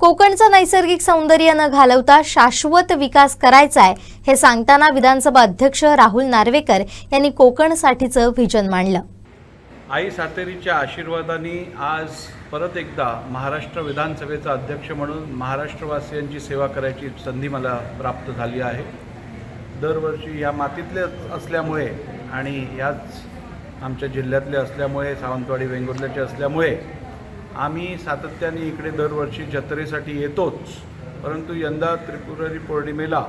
कोकणचं नैसर्गिक सौंदर्य न घालवता शाश्वत विकास करायचा आहे हे सांगताना विधानसभा अध्यक्ष राहुल नार्वेकर यांनी कोकणसाठीचं व्हिजन मांडलं. आई सातेरीच्या आशीर्वादाने आज परत एकदा महाराष्ट्र विधानसभेचा अध्यक्ष म्हणून महाराष्ट्रवासियांची सेवा करायची संधी मला प्राप्त झाली आहे. दरवर्षी या मातीतले असल्यामुळे आणि याच आमच्या जिल्ह्यातले असल्यामुळे सावंतवाडी वेंगुर्ल्याचे असल्यामुळे आम्ही सातत्याने इकडे दरवर्षी जत्रेसाठी येतोच. परंतु यंदा त्रिपुरारी पौर्णिमेला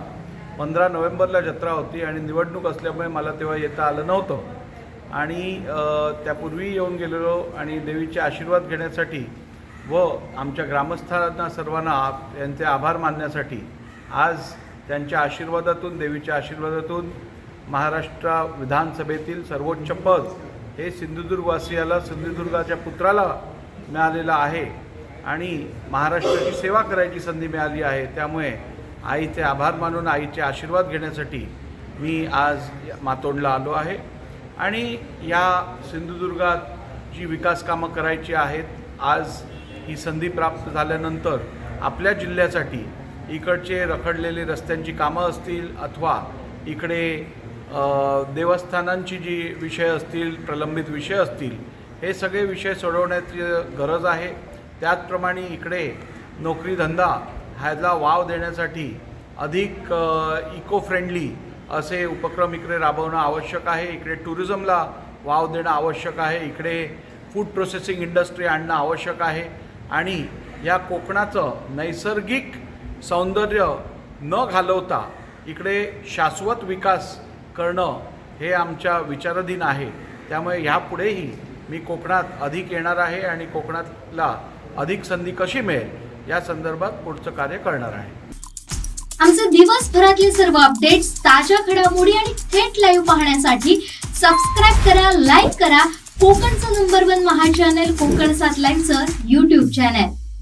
पंधरा नोव्हेंबरला जत्रा होती आणि निवडणूक असल्यामुळे मला तेव्हा येता आलं नव्हतं. आणि त्यापूर्वी येऊन गेलेलो आणि देवीचे आशीर्वाद घेण्यासाठी व आमच्या ग्रामस्थांना सर्वांना यांचे आभार मानण्यासाठी आज त्यांच्या आशीर्वादातून देवीच्या आशीर्वादातून महाराष्ट्र विधानसभेतील सर्वोच्च पद हे सिंधुदुर्गवासियाला सिंधुदुर्गाच्या पुत्राला मिळालेला आहे आणि महाराष्ट्राची सेवा करायची संधी मिळाली आहे. त्यामुळे आईचे आभार मानून आईचे आशीर्वाद घेण्यासाठी मी आज मातोंडला आलो आहे. आणि या सिंधुदुर्गात जी विकास कामं करायची आहेत आज ही संधी प्राप्त झाल्यानंतर आपल्या जिल्ह्यासाठी इकडचे रखडलेले रस्त्यांची कामं असतील अथवा इकडे देवस्थानांची जी विषय असतील प्रलंबित विषय असतील हे सगळे विषय सोडवण्याची गरज आहे. त्याचप्रमाणे इकडे नोकरीधंदा ह्याला वाव देण्यासाठी अधिक इको फ्रेंडली असे उपक्रम इकडे राबवणं आवश्यक आहे. इकडे टुरिझमला वाव देणं आवश्यक आहे. इकडे फूड प्रोसेसिंग इंडस्ट्री आणणं आवश्यक आहे. आणि या कोकणाचं नैसर्गिक सौंदर्य न घालवता इकडे शाश्वत विकास करणं हे आमच्या विचाराधीन आहे. त्यामुळे ह्यापुढेही मी कोकणात अधिक येणार आहे आणि कोकणातला अधिक संधी कशी मिळेल या संदर्भात पुढचं कार्य करणार आहे. आमचे दिवसभरातले सर्व अपडेट्स ताज्या घडामोडी आणि थेट लाईव्ह पाहण्यासाठी सबस्क्राईब करा लाईक करा. कोकणचं नंबर वन महा चॅनल कोकण सात लाईनचं युट्यूब चॅनल